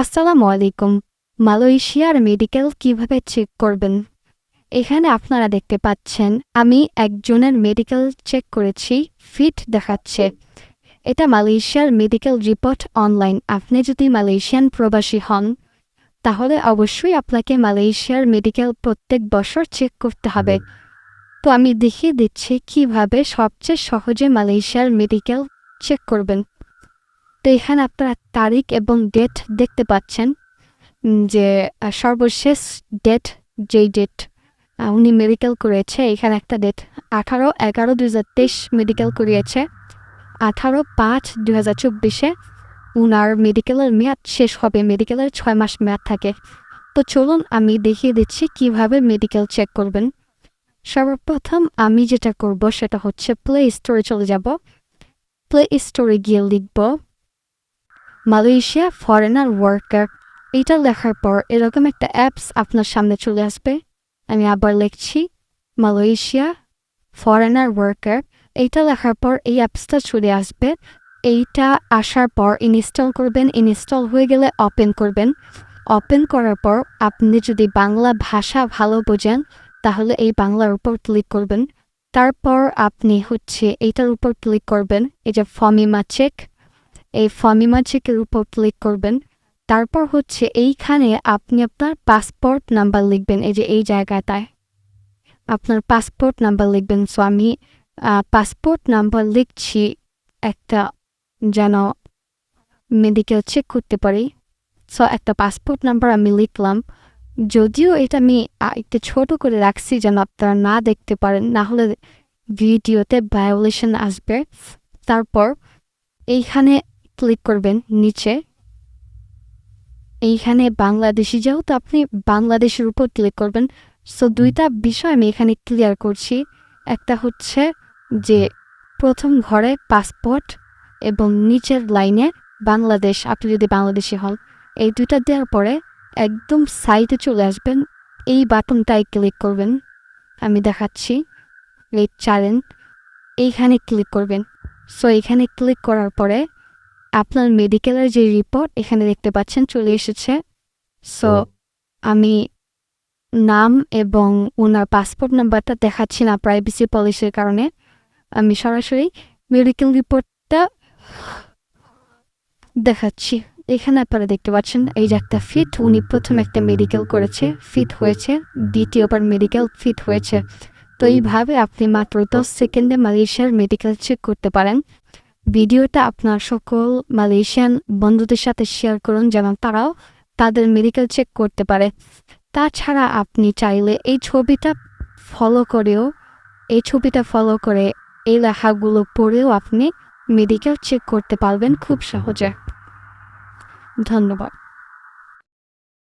আসসালামু আলাইকুম। মালয়েশিয়ার মেডিকেল কীভাবে চেক করবেন? এখানে আপনারা দেখতে পাচ্ছেন, আমি একজনের মেডিকেল চেক করেছি ফিট দেখাচ্ছে। এটা মালয়েশিয়ার মেডিকেল রিপোর্ট অনলাইন আপনি যদি মালয়েশিয়ান প্রবাসী হন, তাহলে অবশ্যই আপনাকে মালয়েশিয়ার মেডিকেল প্রত্যেক বছর চেক করতে হবে। তো আমি দেখিয়ে দিচ্ছি কীভাবে সবচেয়ে সহজে মালয়েশিয়ার মেডিকেল চেক করবেন। তো এখানে আপনারা তারিখ এবং ডেট দেখতে পাচ্ছেন যে সর্বশেষ ডেট যেই ডেট উনি মেডিকেল করেছে এখানে একটা ডেট আঠারো এগারো তেইশ মেডিকেল করিয়েছে, আঠারো পাঁচ দুই হাজার চব্বিশে উনার মেডিকেলের মেয়াদ শেষ হবে মেডিকেলের ছয় মাস মেয়াদ থাকে। তো চলুন আমি দেখিয়ে দিচ্ছি কীভাবে মেডিকেল চেক করবেন। সর্বপ্রথম আমি যেটা করব সেটা হচ্ছে প্লে স্টোরে চলে যাব। প্লে স্টোরে গিয়ে লিখব মালয়েশিয়া ফরেনার ওয়ার্কার এটা লেখার পর এরকম একটা অ্যাপস আপনার সামনে চলে আসবে। আমি আবার লিখছি মালয়েশিয়া ফরেনার ওয়ার্কার এইটা লেখার পর এই অ্যাপসটা চলে আসবে। এইটা আসার পর ইনস্টল করবেন। ইনস্টল হয়ে গেলে ওপেন করবেন। ওপেন করার পর আপনি যদি বাংলা ভাষা ভালো বোঝেন, তাহলে এই বাংলার উপর ক্লিক করবেন। তারপর আপনি হচ্ছে এইটার উপর ক্লিক করবেন। এই যে ফমিমা চেক এই ফমিমা চেকের উপর ক্লিক করবেন। তারপর হচ্ছে এইখানে আপনি আপনার পাসপোর্ট নাম্বার লিখবেন, এই যে এই জায়গাটায়। আপনার পাসপোর্ট নাম্বার লিখবেন। সো আমি পাসপোর্ট নাম্বার লিখছি একটা যেন মেডিকেল চেক করতে পারি। সো একটা পাসপোর্ট নাম্বার আমি লিখলাম। যদিও এটা আমি একটু ছোট করে রাখছি যেন আপনারা না দেখতে পারেন, না হলে ভিডিওতে ভায়োলেশন আসবে। তারপর এইখানে ক্লিক করবেন নিচে। এইখানে বাংলাদেশি যেহেতু আপনি বাংলাদেশের উপর ক্লিক করবেন সো দুইটা বিষয় আমি এখানে ক্লিয়ার করছি। একটা হচ্ছে যে প্রথম ঘরে পাসপোর্ট এবং নিচের লাইনে বাংলাদেশ, আপনি যদি বাংলাদেশি হন, এই দুইটা দেওয়ার পরে একদম সাইডে চলে আসবেন, এই বাটনটায় ক্লিক করবেন। আমি দেখাচ্ছি, এই চ্যানেল এইখানে ক্লিক করবেন। সো এখানে ক্লিক করার পরে আপনার মেডিকেলের যে রিপোর্ট এখানে দেখতে পাচ্ছেন চলে এসেছে। সো আমি নাম এবং ওনার পাসপোর্ট নাম্বারটা দেখাচ্ছি না প্রাইভেসি পলিসির কারণে। আমি সরাসরি মেডিকেল রিপোর্টটা দেখাচ্ছি। এখানে আপনারা দেখতে পাচ্ছেন এই যে একটা ফিট উনি প্রথম একটা মেডিকেল করেছে ফিট হয়েছে দ্বিতীয়বার মেডিকেল ফিট হয়েছে। তো এইভাবে আপনি মাত্র দশ সেকেন্ডে মালয়েশিয়ার মেডিকেল চেক করতে পারেন। ভিডিওটা আপনার সকল মালয়েশিয়ান বন্ধুদের সাথে শেয়ার করুন যেন তারাও তাদের মেডিকেল চেক করতে পারে। তাছাড়া আপনি চাইলে এই ছবিটা ফলো করেও, এই ছবিটা ফলো করে এই লেখাগুলো পড়েও আপনি মেডিকেল চেক করতে পারবেন খুব সহজে। ধন্যবাদ।